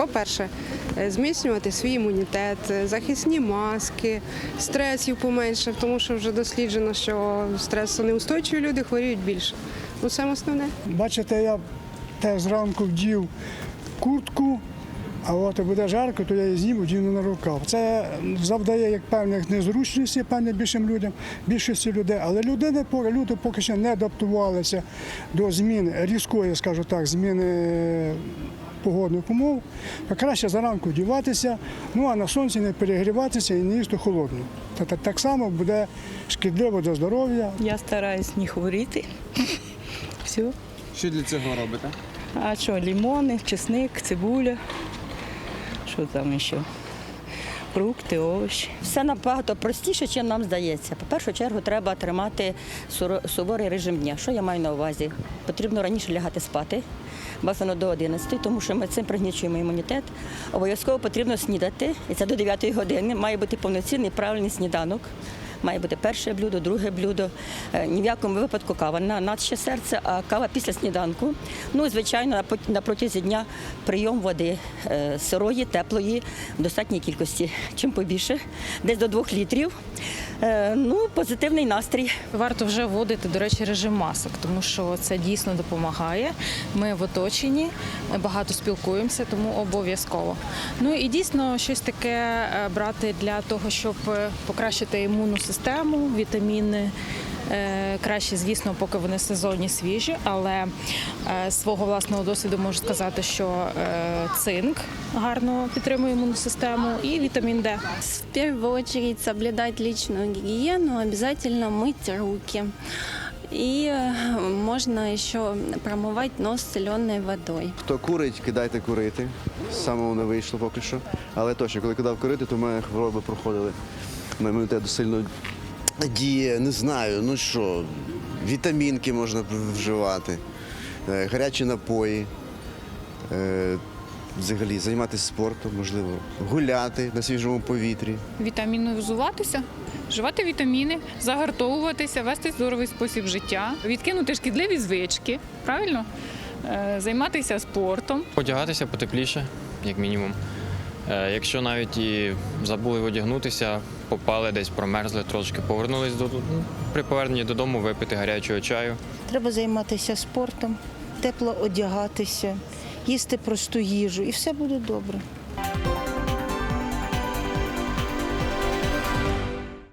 По-перше, е, зміцнювати свій імунітет, е, захисні маски, стресів поменше, тому що вже досліджено, що стресонеустойчиві люди хворіють більше. Ну, це основне. Бачите, я теж зранку вдів куртку, а от буде жарко, то я її зніму, вдіну на рукав. Це завдає як певних незручностей певним більшим людям, більшості людей. Але людини, поки- люди поки що не адаптувалися до змін різкої, скажу так, зміни погодних умов. То краще заранку діватися, ну а на сонці не перегріватися і не їсти холодно. Та- та- Так само буде шкідливо для здоров'я, Я стараюсь не хворіти. Все. Що для цього робите? А що, лимони, чесник, цибуля. Що там ще? Фрукти, овочі. Все набагато простіше, ніж нам здається. По першу чергу треба тримати суворий режим дня. Що я маю на увазі? Потрібно раніше лягати спати, бажано до 11, тому що ми цим пригнічуємо імунітет. Обов'язково потрібно снідати, і це до 9 години. Має бути повноцінний правильний сніданок. Має бути перше блюдо, друге блюдо. Е, Ні в якому випадку кава на наче серце, а кава після сніданку. Ну і звичайно, на протязі дня прийом води е, сирої, теплої в достатній кількості. Чим побільше, десь до двох літрів. Е, Ну, позитивний настрій. Варто вже вводити, до речі, режим масок, тому що це дійсно допомагає. Ми в оточенні, багато спілкуємося, тому обов'язково. Ну і дійсно щось таке брати для того, щоб покращити імунну систему, вітаміни. е, Краще, звісно, поки вони сезонні свіжі, але е, з свого власного досвіду можу сказати, що е, цинк гарно підтримує імунну систему і вітамін Д. В первую очередь соблюдать личную гигиену, обязательно мыть руки. И э, можно еще промывать нос соленой водой. Хто курить, кидайте курити. Самого не вийшло поки що. Але точно, коли кидав курити, то в мене хвороби проходили. На імунітет сильно діє, не знаю, ну що, вітамінки можна вживати, е, гарячі напої, е, взагалі займатися спортом, можливо, гуляти на свіжому повітрі. вітамінізуватися, вживати вітаміни, загартовуватися, вести здоровий спосіб життя, відкинути шкідливі звички, правильно? Е, Займатися спортом. Одягатися потепліше, як мінімум. Якщо навіть і забули одягнутися, попали десь, промерзли трошки, повернулись додому. ну, При поверненні додому випити гарячого чаю. Треба займатися спортом, тепло одягатися, їсти просту їжу, і все буде добре.